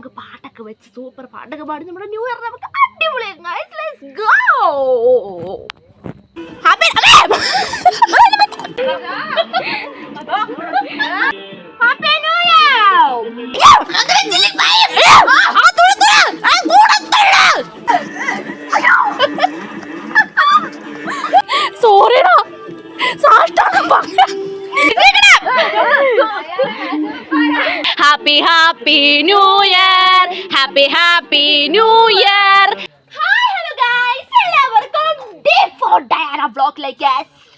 നമുക്ക് പാട്ടൊക്കെ വെച്ച് സൂപ്പർ പാട്ടൊക്കെ പാടി നമ്മുടെ ന്യൂ ഇയർ നമുക്ക് അടിപൊളിയാക്കാം guys let's go happy happy new year happy happy new year hi hello guys എല്ലാവർക്കും ഡേ ഫോർ ഡയറ ബ്ലോക്കിലേക്ക്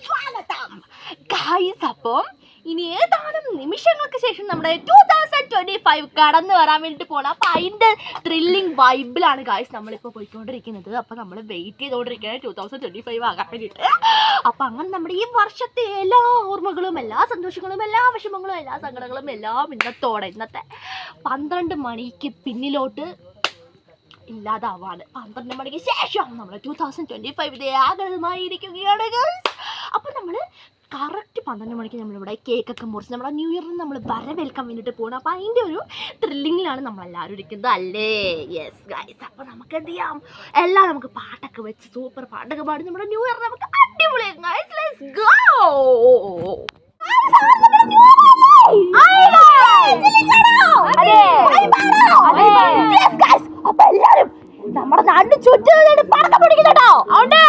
സ്വാഗതം. ഗൈസ് അപ്പം ഇനി ഏതാനും നിമിഷങ്ങൾക്ക് ശേഷം നമ്മുടെ ടൂ തൗസൻഡ് ട്വന്റി ഫൈവ് കടന്നു വരാൻ വേണ്ടിയിട്ട് പോകണം അപ്പൊ അതിന്റെ ത്രില്ലിംഗ് വൈബിലാണ് ഗായ്സ് നമ്മളിപ്പോൾ പോയിക്കൊണ്ടിരിക്കുന്നത്. അപ്പൊ നമ്മൾ വെയിറ്റ് ചെയ്തുകൊണ്ടിരിക്കുകയാണ് ടൂ തൗസൻഡ് ട്വന്റി ഫൈവ് ആകാൻ വേണ്ടിയിട്ട് അപ്പൊ അങ്ങനെ നമ്മുടെ ഈ വർഷത്തെ എല്ലാ ഓർമ്മകളും എല്ലാ സന്തോഷങ്ങളും എല്ലാ വിഷമങ്ങളും എല്ലാ സങ്കടങ്ങളും എല്ലാം ഇന്നത്തോടെ ഇന്നത്തെ പന്ത്രണ്ട് മണിക്ക് പിന്നിലോട്ട് ഇല്ലാതാവാണ്. പന്ത്രണ്ട് മണിക്ക് ശേഷം നമ്മൾ ടൂ തൗസൻഡ് ട്വന്റി ഫൈവ് ആഗ്രഹമായി ഇരിക്കുകയാണ് അപ്പൊ നമ്മൾ കറക്റ്റ് പന്ത്രണ്ട് മണിക്ക് നമ്മളിവിടെ കേക്കൊക്കെ മുറിച്ച് നമ്മുടെ ന്യൂ ഇയറിന് നമ്മൾ വരവേൽക്കാൻ വേണ്ടിയിട്ട് പോകണം അപ്പോൾ അതിന്റെ ഒരു ത്രില്ലിങ്ങിലാണ് നമ്മളെല്ലാവരും ഇരിക്കുന്നത് അല്ലേ? യെസ് ഗൈസ് അപ്പോൾ നമുക്ക് എന്ത് ചെയ്യാം? എല്ലാം നമുക്ക് പാട്ടൊക്കെ വെച്ച് സൂപ്പർ പാട്ടൊക്കെ പാടി നമ്മുടെ ന്യൂ ഇയർ നമുക്ക് ലെറ്റ്സ് ഗോ അപ്പൊ എല്ലാരും നമ്മുടെ നാടിന് ചുറ്റും പടക്കം പിടിക്കുന്നുണ്ടോ? അതുകൊണ്ട്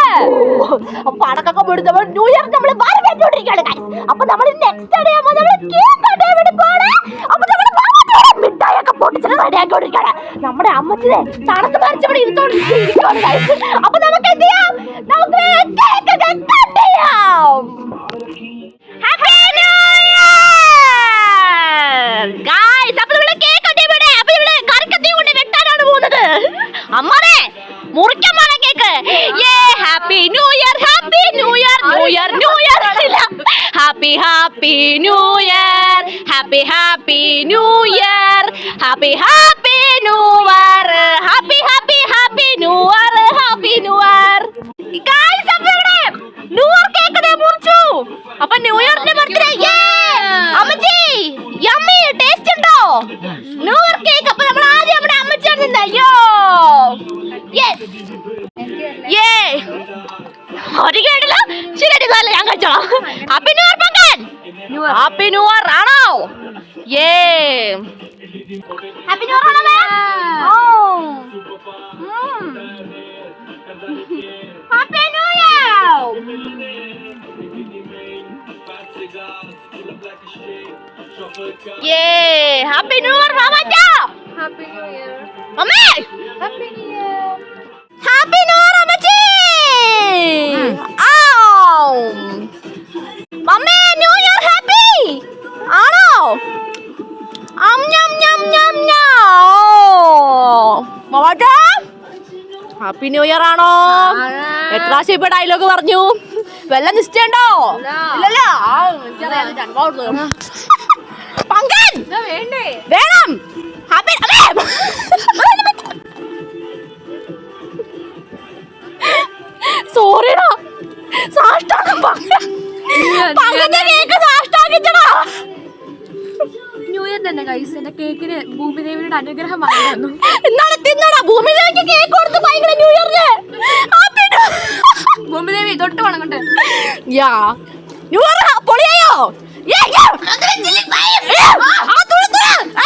പടക്കൊക്കെ പിടിച്ച് നമ്മൾ ന്യൂ ഇയർ നമ്മൾ വരവേറ്റോണ്ടിരിക്കുകയാണ് guys. അപ്പൊ നമ്മൾ നെക്സ്റ്റ് ഡേ ആകുമ്പോൾ നമ്മൾ കേക്ക് കട്ട് വേണ്ടി പോണേ? അപ്പൊ നമ്മൾ മിഠായിയൊക്കെ പൊട്ടിച്ചിട്ട് റെഡി ആക്കിക്കൊണ്ടിരിക്കുകയാണ്. നമ്മുടെ അമ്മച്ചിനെ തണുത്ത് മറിച്ചവിടെ ഇരുത്തോണ്ടിരിക്കുകയാണ് guys. അപ്പൊ എന്ത് ചെയ്യാം നമുക്ക് കേക്ക് ഒക്കെ കട്ട് ചെയ്യാം ഹാപ്പി ന്യൂ ഇയർ ഗായ്സ് അപ്പോൾ ഇവിടെ കേക്ക് ഇവിടെ. അപ്പോൾ ഇവിടെ കറിക്കത്തി കൊണ്ട് വെട്ടാനാണ് പോകുന്നത്. അമ്മാനെ മുറിക്കാൻ പോണ cake yay happy new year happy new year new year new year happy happy new year happy happy new year happy happy new year happy happy happy new year happy new year guys അപ്പോൾ ഇവിടെ new year cake ദേ മുറിച്ചു. അപ്പൊ ന്യൂ ഇയറിന്റെ birthday അമ്മച്ചി yummy taste ഉണ്ടോ? New year cake അപ്പൊ നമ്മൾ ആദ്യം നമ്മുടെ അമ്മച്ചിയാണ് തിന്നത് അയ്യോ യെസ് യേ ഒരു കേട്ടില്ല ശരി ഞാൻ കഴിച്ചോളാം. Happy new year Pankan happy new year ആണോ യേ ഹാപ്പി ന്യൂ ഇയർ ആണോ ഓ happy new year Yay! Happy New Year, Mama Jo! Happy New happy new year ആണോ? എത്ര പ്രാവശ്യം ഇപ്പൊ ഡയലോഗ് പറഞ്ഞു? വല്ല നിശ്ചയുണ്ടോ ഇല്ല. ഇല്ലല്ലോ. പങ്കൻ വേണം. ഹാപ്പി സോറിടാ സാഷ്ടാംഗം പങ്കന്റെ കേക്ക് സാഷ്ടാംഗിച്ചടാ. ന്യൂ ഇയർ തന്നെ കൈസ് എന്റെ കേക്കിന് ഭൂമിദേവിയുടെ അനുഗ്രഹം വാങ്ങി ഇന്നാളെ തിന്നടാ ഭൂമി ദേവിക്ക് കേക്ക് കൊടുത്ത് ഭയങ്കര ന്യൂ ഇയറിന് ഹാപ്പി ഭൂമിദേവി തൊട്ട് വണങ്ങട്ടെ യാ ന്യൂ ഇയർ പൊളിയായോ ഏ, ഏ, ഏ, ആ തുളുത്തുക, ആ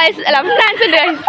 ഗൈസ് അല്ല ഫ്രാൻസ് ഉണ്ട് ഗൈസ്